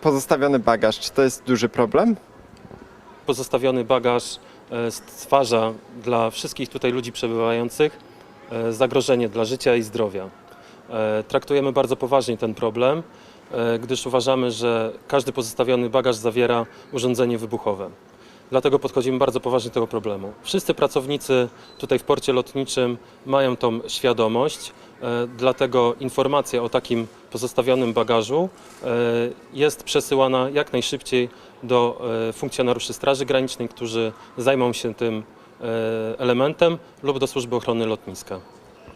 pozostawiony bagaż, czy to jest duży problem? Pozostawiony bagaż e, stwarza dla wszystkich tutaj ludzi przebywających e, zagrożenie dla życia i zdrowia. E, Traktujemy bardzo poważnie ten problem, gdyż uważamy, że każdy pozostawiony bagaż zawiera urządzenie wybuchowe. Dlatego podchodzimy bardzo poważnie do tego problemu. Wszyscy pracownicy tutaj w porcie lotniczym mają tą świadomość, dlatego informacja o takim pozostawionym bagażu e, jest przesyłana jak najszybciej do e, funkcjonariuszy Straży Granicznej, którzy zajmą się tym e, elementem lub do Służby Ochrony Lotniska.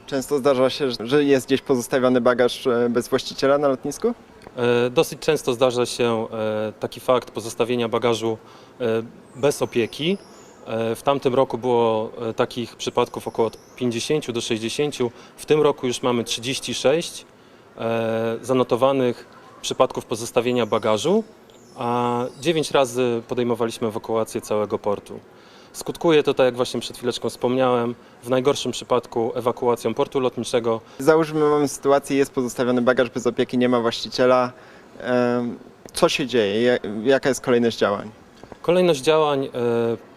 Często zdarza się, że jest gdzieś pozostawiony bagaż e, bez właściciela na lotnisku? E, Dosyć często zdarza się e, taki fakt pozostawienia bagażu e, bez opieki. E, W tamtym roku było e, takich przypadków około 50 do 60. W tym roku już mamy 36 e, zanotowanych przypadków pozostawienia bagażu, a 9 razy podejmowaliśmy ewakuację całego portu. Skutkuje to, tak jak właśnie przed chwileczką wspomniałem, w najgorszym przypadku ewakuacją portu lotniczego Załóżmy, mamy sytuację, jest pozostawiony bagaż bez opieki, nie ma właściciela. Co się dzieje? Ja- Jaka jest kolejność działań? Kolejność działań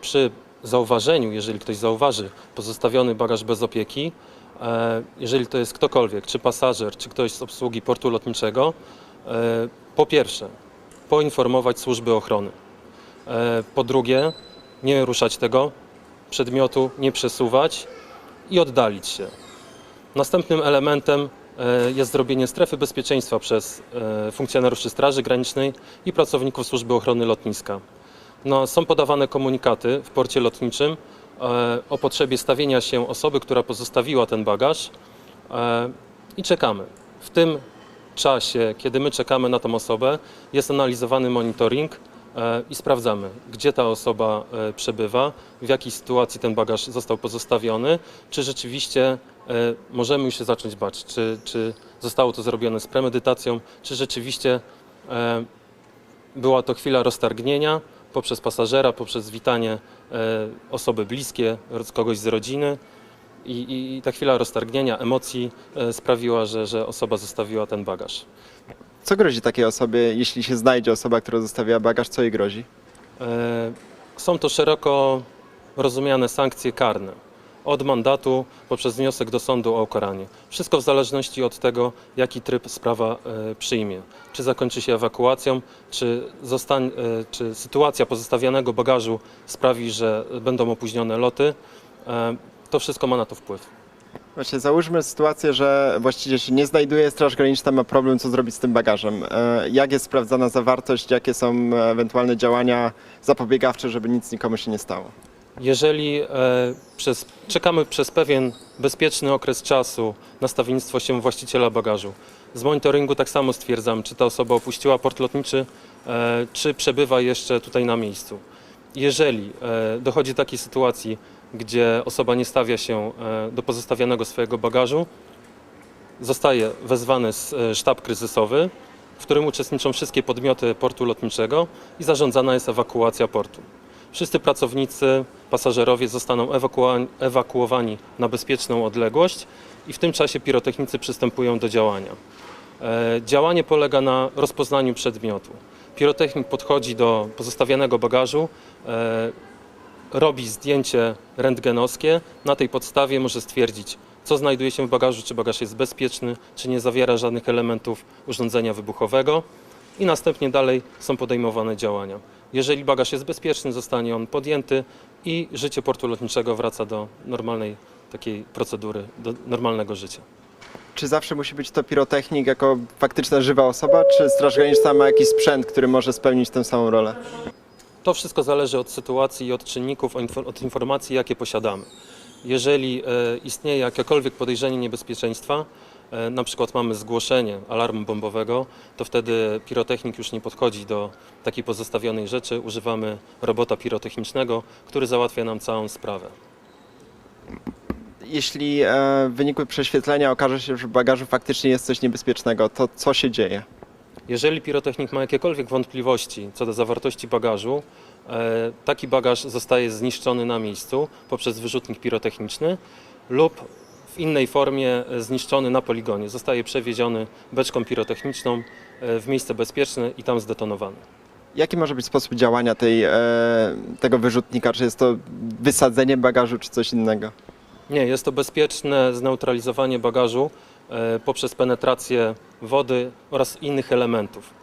przy zauważeniu, jeżeli ktoś zauważy pozostawiony bagaż bez opieki, e, jeżeli to jest ktokolwiek, czy pasażer, czy ktoś z obsługi portu lotniczego, e, po pierwsze poinformować służby ochrony. E, Po drugie, nie ruszać tego przedmiotu, nie przesuwać i oddalić się. Następnym elementem jest zrobienie strefy bezpieczeństwa przez funkcjonariuszy Straży Granicznej i pracowników Służby Ochrony Lotniska. No, są podawane komunikaty w porcie lotniczym e, o potrzebie stawienia się osoby, która pozostawiła ten bagaż e, i czekamy. W tym czasie, kiedy my czekamy na tą osobę, jest analizowany monitoring e, i sprawdzamy, gdzie ta osoba e, przebywa, w jakiej sytuacji ten bagaż został pozostawiony, czy rzeczywiście e, możemy już się zacząć bać, czy, czy zostało to zrobione z premedytacją, czy rzeczywiście e, była to chwila roztargnienia poprzez pasażera, poprzez witanie e, osoby bliskie, kogoś z rodziny. I, i, I ta chwila roztargnienia, emocji e, sprawiła, że, że osoba zostawiła ten bagaż. Co grozi takiej osobie, jeśli się znajdzie osoba, która zostawiła bagaż, co jej grozi? E, Są to szeroko rozumiane sankcje karne. Od mandatu poprzez wniosek do sądu o ukaranie. Wszystko w zależności od tego, jaki tryb sprawa e, przyjmie. Czy zakończy się ewakuacją, czy, zostań, e, czy sytuacja pozostawianego bagażu sprawi, że będą opóźnione loty. E, To wszystko ma na to wpływ. Właśnie załóżmy sytuację, że właściciel się nie znajduje, Straż Graniczna ma problem, co zrobić z tym bagażem. Jak jest sprawdzana zawartość, jakie są ewentualne działania zapobiegawcze, żeby nic nikomu się nie stało? Jeżeli e, przez, czekamy przez pewien bezpieczny okres czasu na stawiennictwo się właściciela bagażu, z monitoringu tak samo stwierdzam, czy ta osoba opuściła port lotniczy, e, czy przebywa jeszcze tutaj na miejscu. Jeżeli e, dochodzi do takiej sytuacji, gdzie osoba nie stawia się do pozostawianego swojego bagażu, zostaje wezwany sztab kryzysowy, w którym uczestniczą wszystkie podmioty portu lotniczego i zarządzana jest ewakuacja portu. Wszyscy pracownicy, pasażerowie zostaną ewakuowani, na bezpieczną odległość i w tym czasie pirotechnicy przystępują do działania. E, Działanie polega na rozpoznaniu przedmiotu. Pirotechnik podchodzi do pozostawianego bagażu, e, robi zdjęcie rentgenowskie. Na tej podstawie może stwierdzić, co znajduje się w bagażu, czy bagaż jest bezpieczny, czy nie zawiera żadnych elementów urządzenia wybuchowego i następnie dalej są podejmowane działania. Jeżeli bagaż jest bezpieczny, zostanie on podjęty i życie portu lotniczego wraca do normalnej takiej procedury, do normalnego życia. Czy zawsze musi być to pirotechnik jako faktyczna żywa osoba, czy Straż Graniczna ma jakiś sprzęt, który może spełnić tę samą rolę? To wszystko zależy od sytuacji i od czynników, od informacji, jakie posiadamy. Jeżeli e, istnieje jakiekolwiek podejrzenie niebezpieczeństwa, na przykład mamy zgłoszenie alarmu bombowego, to wtedy pirotechnik już nie podchodzi do takiej pozostawionej rzeczy. Używamy robota pirotechnicznego, który załatwia nam całą sprawę. Jeśli e, w wyniku prześwietlenia okaże się, że w bagażu faktycznie jest coś niebezpiecznego, to co się dzieje? Jeżeli pirotechnik ma jakiekolwiek wątpliwości co do zawartości bagażu, e, taki bagaż zostaje zniszczony na miejscu poprzez wyrzutnik pirotechniczny lub w innej formie e, zniszczony na poligonie. Zostaje przewieziony beczką pirotechniczną e, w miejsce bezpieczne i tam zdetonowany. Jaki może być sposób działania tej, e, tego wyrzutnika? Czy jest to wysadzenie bagażu, czy coś innego? Nie, jest to bezpieczne zneutralizowanie bagażu e, poprzez penetrację wody oraz innych elementów.